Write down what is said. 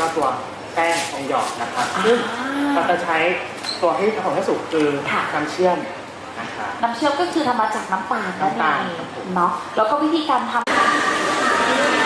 ก็ตัวแป้งทองหยอดนะครับซึ่งเราจะใช้ตัวที่ทำให้สุกคือน้ำเชื่อมนะครับน้ำเชื่อมก็คือทำมาจากน้ำตาลนั่น้ำตาลเองเนาะแล้วก็วิธีการทำ